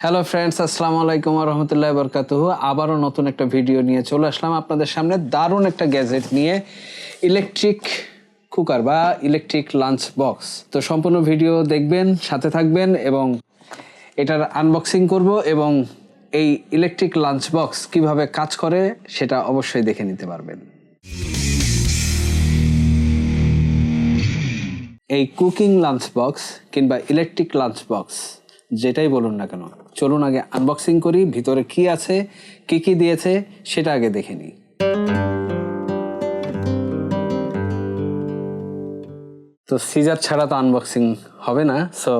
Hello friends আসসালামু আলাইকুম রহমতুল্লাহ বরকাত আবারও নতুন একটা ভিডিও নিয়ে চলে আসলাম আপনাদের সামনে। দারুণ একটা গ্যাজেট নিয়ে ইলেকট্রিক কুকার বা ইলেকট্রিক লাঞ্চ বক্স তো সম্পূর্ণ ভিডিও দেখবেন, সাথে থাকবেন এবং এটার আনবক্সিং করব এবং এই ইলেকট্রিক লাঞ্চ বক্স কীভাবে কাজ করে সেটা অবশ্যই দেখে নিতে পারবেন। এই কুকিং লাঞ্চ বক্স কিংবা ইলেকট্রিক লাঞ্চ বক্স যেটাই বলুন না কেন চলুন আগে আনবক্সিং করি, ভিতরে কি আছে, কি কি দিয়েছে, সেটা আগে দেখে নিই। তো সিজার ছাড়া তো আনবক্সিং হবে না সো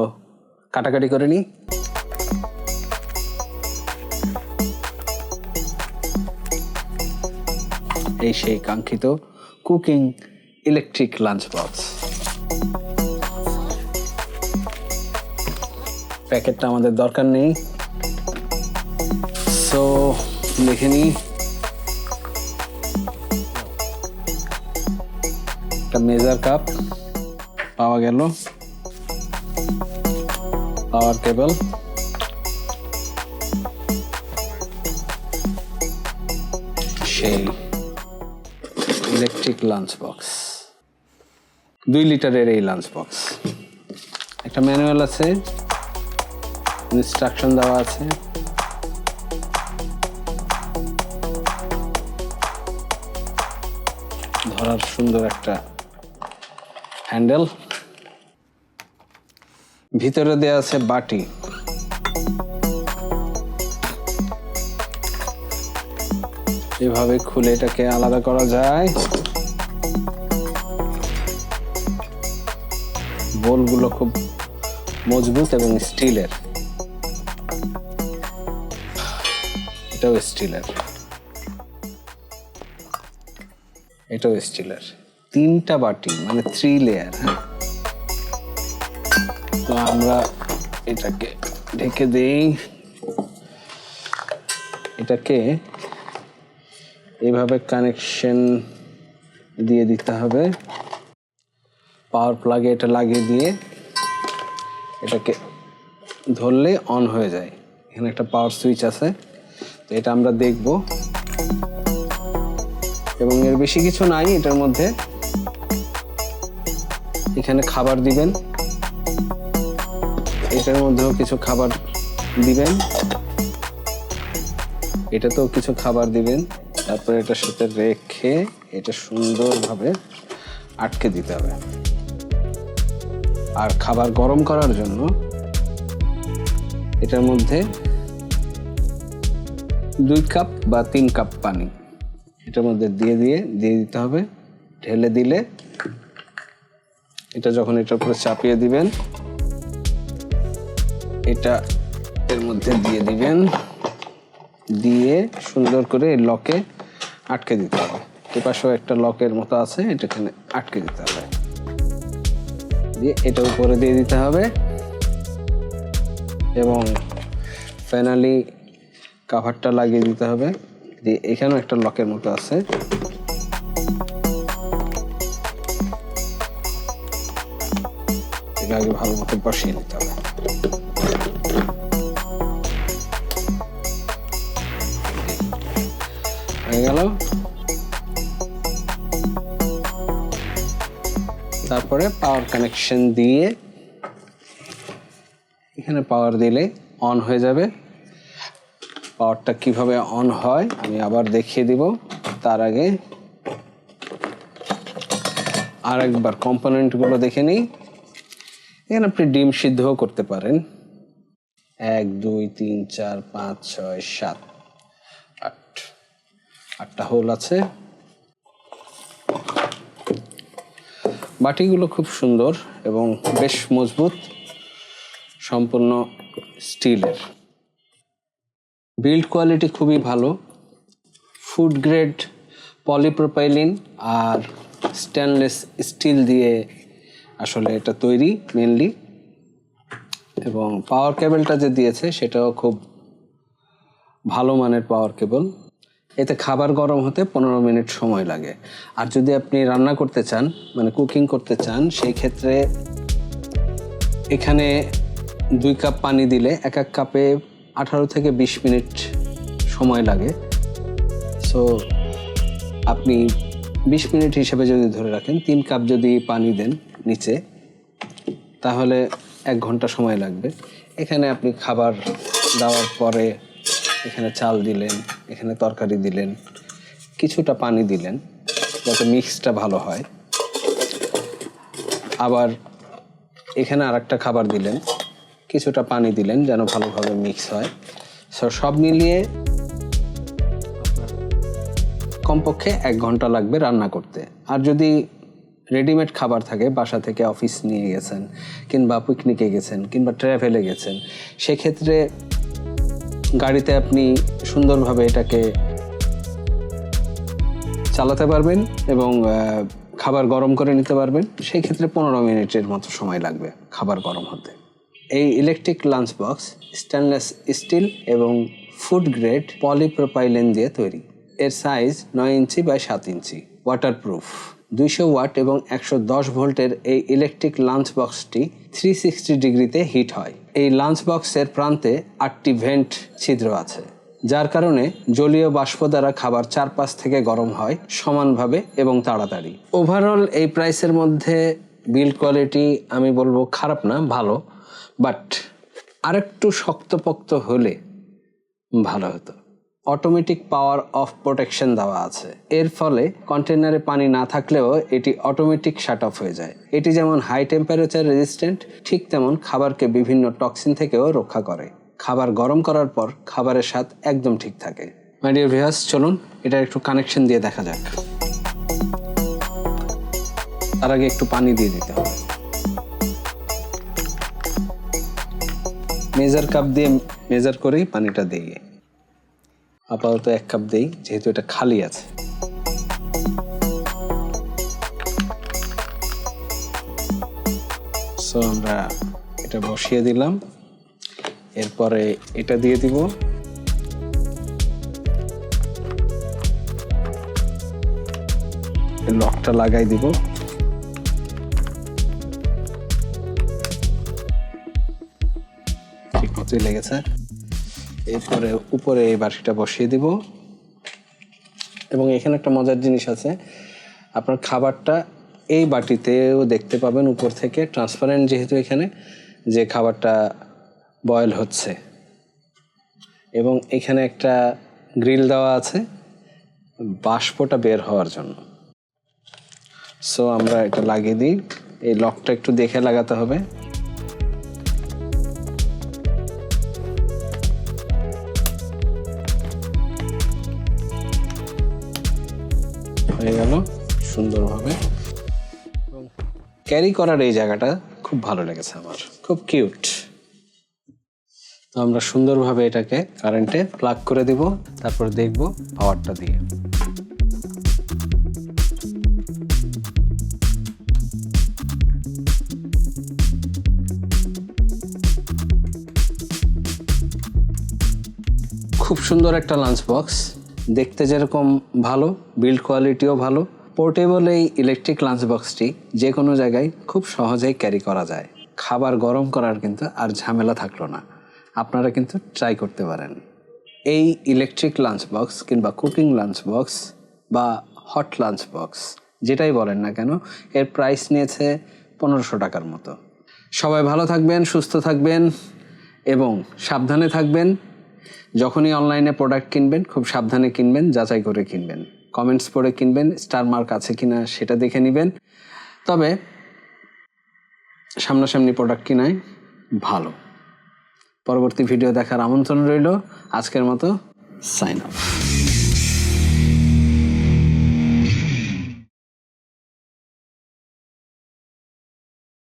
কাটাকাটি করে নিই। এই সেই কাঙ্ক্ষিত কুকিং ইলেকট্রিক লাঞ্চ বক্স প্যাকেটটা আমাদের দরকার নেই। সো লিখে নিই। একটা মেজার কাপ পাওয়া গেল। পাওয়ার কেবল সেই ইলেকট্রিক লাঞ্চ বক্স দুই লিটারের এই লাঞ্চ বক্স একটা ম্যানুয়াল আছে। ইনস্ট্রাকশন দেওয়া আছে। ধরার সুন্দর একটা হ্যান্ডেল। ভিতরে দেওয়া আছে বাটি। এভাবে খুলে এটাকে আলাদা করা যায়। বোলগুলো খুব মজবুত এবং স্টিলের। এটাও স্টিলের। এটাও স্টিলের। তিনটা বাটি মানে থ্রি লেয়ার হ্যাঁ? তো আমরা এটাকে ঢেকে দেই। এটাকে এইভাবে কানেকশন দিয়ে দিতে হবে। পাওয়ার প্লাগে এটা লাগিয়ে দিয়ে এটাকে ধরলে অন হয়ে যায়। এখানে একটা পাওয়ার সুইচ আছে। এটা আমরা দেখব। এবং এর বেশি কিছু নাই এটার মধ্যে। এখানে খাবার দিবেন। এটার মধ্যেও কিছু খাবার দিবেন। এটাতেও কিছু খাবার দিবেন। তারপরে এটার সাথে রেখে এটা সুন্দরভাবে আটকে দিতে হবে। আর খাবার গরম করার জন্য এটার মধ্যে দুই কাপ বা তিন কাপ পানি। এটার মধ্যে দিয়ে দিয়ে দিয়ে দিতে হবে। ঢেলে দিলে এটা যখন এটার উপরে চাপিয়ে দিবেন, এটা এর মধ্যে দিয়ে দিবেন। দিয়ে সুন্দর করে এই লকে আটকে দিতে হবে। এ পাশেও একটা লকের মতো আছে এটা এখানে আটকে দিতে হবে। দিয়ে এটা উপরে দিয়ে দিতে হবে। এবং ফাইনালি কাভারটা লাগিয়ে দিতে হবে। দিয়ে এখানেও একটা লকের মতো আছে। আগে ভালো মতো বসিয়ে নিতে হবে। হয়ে গেল। তারপরে পাওয়ার কানেকশন দিয়ে এখানে পাওয়ার দিলে অন হয়ে যাবে। পাওয়ারটা কীভাবে অন হয়, আমি আবার দেখিয়ে দিব। তার আগে আর একবার কম্পোনেন্টগুলো দেখে নিই। এখানে আপনি ডিম সিদ্ধও করতে পারেন। এক, দুই, তিন, চার, পাঁচ, ছয়, সাত, আট, আটটা হোল আছে। বাটিগুলো খুব সুন্দর এবং বেশ মজবুত, সম্পূর্ণ স্টিলের। বিল্ড কোয়ালিটি খুবই ভালো। ফুড গ্রেড পলিপ্রোপাইলিন আর স্টেনলেস স্টিল দিয়ে আসলে এটা তৈরি মেনলি এবং পাওয়ার কেবলটা যে দিয়েছে, সেটাও খুব ভালো মানের পাওয়ার কেবল এতে খাবার গরম হতে পনেরো মিনিট সময় লাগে। আর যদি আপনি রান্না করতে চান মানে কুকিং করতে চান, সেই ক্ষেত্রে এখানে দুই কাপ পানি দিলে এক এক কাপে আঠারো থেকে বিশ মিনিট সময় লাগে। সো আপনি বিশ মিনিট হিসেবে যদি ধরে রাখেন, তিন কাপ যদি পানি দেন নিচে, তাহলে এক ঘণ্টা সময় লাগবে। এখানে আপনি খাবার দেওয়ার পরে এখানে চাল দিলেন, এখানে তরকারি দিলেন, কিছুটা পানি দিলেন, যাতে মিক্সটা ভালো হয়। আবার এখানে আর একটা খাবার দিলেন। কিছুটা পানি দিলেন যেন ভালোভাবে মিক্স হয়। সো সব মিলিয়ে কমপক্ষে এক ঘণ্টা লাগবে রান্না করতে। আর যদি রেডিমেড খাবার থাকে, বাসা থেকে অফিস নিয়ে গেছেন, কিংবা পিকনিকে গেছেন, কিংবা ট্রাভেলে গেছেন, সেক্ষেত্রে গাড়িতে আপনি সুন্দরভাবে এটাকে চালাতে পারবেন এবং খাবার গরম করে নিতে পারবেন। সেই ক্ষেত্রে পনেরো মিনিটের মতো সময় লাগবে খাবার গরম হতে। এই electric lunch box stainless steel এবং ফুড গ্রেড পলিপ্রোপাইলেন দিয়ে তৈরি। এর সাইজ নয় ইঞ্চি বাই সাত ইঞ্চি। ওয়াটারপ্রুফ দুইশো ওয়াট এবং একশো দশ ভোল্টের এই ইলেকট্রিক লাঞ্চ বক্সটি থ্রি সিক্সটি ডিগ্রিতে হিট হয়। এই লাঞ্চ বক্সের প্রান্তে আটটি ভেন্ট ছিদ্র আছে, যার কারণে জলীয় বাষ্প দ্বারা খাবার চারপাশ থেকে গরম হয় সমানভাবে এবং তাড়াতাড়ি। ওভারঅল এই প্রাইসের মধ্যে বিল্ড কোয়ালিটি আমি বলব খারাপ না, ভালো। বাট আরেকটু শক্তপোক্ত হলে ভালো হতো। অটোমেটিক পাওয়ার অফ প্রোটেকশন দেওয়া আছে। এর ফলে কন্টেনারে পানি না থাকলেও এটি অটোমেটিক শাট অফ হয়ে যায়। এটি যেমন হাই টেম্পারেচার রেজিস্ট্যান্ট, ঠিক তেমন খাবারকে বিভিন্ন টক্সিন থেকেও রক্ষা করে। খাবার গরম করার পর খাবারের স্বাদ একদম ঠিক থাকে। মাই ডিয়ার ভিহাস চলুন এটা একটু কানেকশন দিয়ে দেখা যাক। তার আগে একটু পানি দিয়ে দিতে হবে। মেজার কাপ দিয়ে মেজার করেই পানিটা দিয়ে আপাতত এক কাপ দেই, যেহেতু এটা খালি আছে। সো আমরা এটা বসিয়ে দিলাম। এরপরে এটা দিয়ে দিব। লকটা লাগাই দিব। মতোই লেগেছে। এরপরে উপরে এই বাটিটা বসিয়ে দিব। এবং এখানে একটা মজার জিনিস আছে। আপনার খাবারটা এই বাটিতেও দেখতে পাবেন উপর থেকে ট্রান্সপারেন্ট যেহেতু এখানে যে খাবারটা বয়েল হচ্ছে। এবং এখানে একটা গ্রিল দেওয়া আছে বাষ্পটা বের হওয়ার জন্য। সো আমরা এটা লাগিয়ে দিই। এই লকটা একটু দেখে লাগাতে হবে। সুন্দরভাবে ক্যারি করার এই জায়গাটা খুব ভালো লেগেছে আমার। খুব কিউট তো আমরা সুন্দরভাবে এটাকে কারেন্টে প্লাগ করে দিব, তারপর দেখব পাওয়ারটা দিয়ে। খুব সুন্দর একটা লাঞ্চ বক্স দেখতে যেরকম ভালো বিল্ড কোয়ালিটিও ভালো। পোর্টেবল এই ইলেকট্রিক লাঞ্চ বক্সটি যে কোনো জায়গায় খুব সহজেই ক্যারি করা যায়। খাবার গরম করার কিন্তু আর ঝামেলা থাকল না। আপনারা কিন্তু ট্রাই করতে পারেন। এই ইলেকট্রিক লাঞ্চ বক্স কিংবা কুকিং লাঞ্চ বক্স বা হট লাঞ্চ বক্স যেটাই বলেন না কেন, এর প্রাইস নিয়েছে পনেরোশো টাকার মতো। সবাই ভালো থাকবেন, সুস্থ থাকবেন এবং সাবধানে থাকবেন। যখনই অনলাইনে প্রোডাক্ট কিনবেন, খুব সাবধানে কিনবেন, যাচাই করে কিনবেন। কমেন্টস পড়ে কিনবেন স্টার মার্ক আছে কিনা সেটা দেখে নেবেন। তবে সামনাসামনি প্রোডাক্ট কিনাই ভালো। পরবর্তী ভিডিও দেখার আমন্ত্রণ রইল। আজকের মতো সাইন আপ